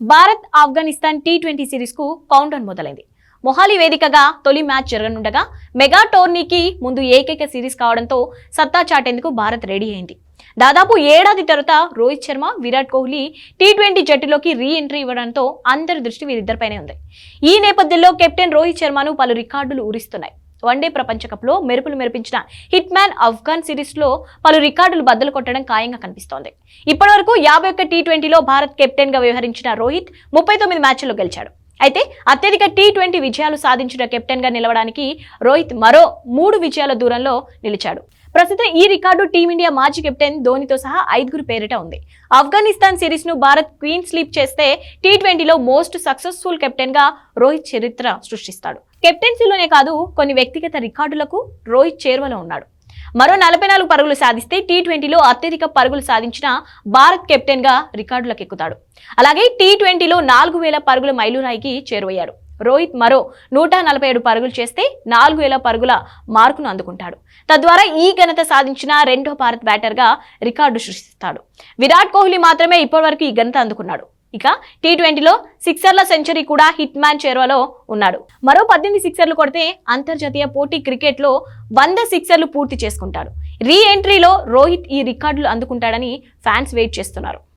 Bharat Afghanistan T twenty సిరీస్కు count మొదలైంది. మొహాలి వేదికగా తొలి మ్యాచ్ జరగనుండగా మెగా టోర్నీకి ముందు ఏకైక సిరీస్ కావడంతో సత్తా చాటేందుకు భారత్ రెడీ అయింది. దాదాపు ఏడాది తర్వాత రోహిత్ శర్మ విరాట్ కోహ్లీ టీ ట్వంటీ జట్టులోకి రీ ఎంట్రీ ఇవ్వడంతో అందరి దృష్టి వీరిద్దరిపైనే ఉంది. ఈ నేపథ్యంలో కెప్టెన్ రోహిత్ శర్మను పలు రికార్డులు ఊరిస్తున్నాయి. వన్డే ప్రపంచ కప్లో మెరుపులు మెరిపించిన హిట్ మ్యాన్ ఆఫ్ఘన్ సిరీస్లో పలు రికార్డులు బద్దలు కొట్టడం ఖాయంగా కనిపిస్తోంది. ఇప్పటివరకు యాభై ఒక్క టీ ట్వంటీలో భారత్ కెప్టెన్గా వ్యవహరించిన రోహిత్ ముప్పై తొమ్మిది మ్యాచ్ల్లో గెలిచాడు. అయితే అత్యధిక టీ ట్వంటీ విజయాలు సాధించిన కెప్టెన్గా నిలవడానికి రోహిత్ మరో మూడు విజయాల దూరంలో నిలిచాడు. ప్రస్తుతం ఈ రికార్డు టీమిండియా మాజీ కెప్టెన్ ధోనితో సహా ఐదుగురు పేరిట ఉంది. ఆఫ్ఘనిస్తాన్ సిరీస్ను భారత్ క్వీన్ స్లీప్ చేస్తే టీ ట్వంటీలో మోస్ట్ సక్సెస్ఫుల్ కెప్టెన్గా రోహిత్ చరిత్ర సృష్టిస్తాడు. కెప్టెన్సీలోనే కాదు కొన్ని వ్యక్తిగత రికార్డులకు రోహిత్ చేరువలో ఉన్నాడు. మరో నలభై నాలుగు పరుగులు సాధిస్తే టీ ట్వంటీలో అత్యధిక పరుగులు సాధించిన భారత్ కెప్టెన్గా రికార్డులకు ఎక్కుతాడు అలాగే టీ ట్వంటీలో నాలుగు వేల పరుగుల మైలురాయికి చేరువయ్యాడు. రోహిత్ మరో నూట నలభై ఏడు పరుగులు చేస్తే నాలుగు వేల పరుగుల మార్కును అందుకుంటాడు. తద్వారా ఈ ఘనత సాధించిన రెండో భారత్ బ్యాటర్గా రికార్డు సృష్టిస్తాడు. విరాట్ కోహ్లీ మాత్రమే ఇప్పటివరకు ఈ ఘనత అందుకున్నాడు. ఇక టీ ట్వంటీలో సిక్సర్ల సెంచరీ కూడా హిట్ మ్యాన్ చేరువలో ఉన్నాడు. మరో పద్దెనిమిది సిక్సర్లు కొడితే అంతర్జాతీయ పోటీ క్రికెట్లో వంద సిక్సర్లు పూర్తి చేసుకుంటాడు. రీ ఎంట్రీలో రోహిత్ ఈ రికార్డులు అందుకుంటాడని ఫ్యాన్స్ వెయిట్ చేస్తున్నారు.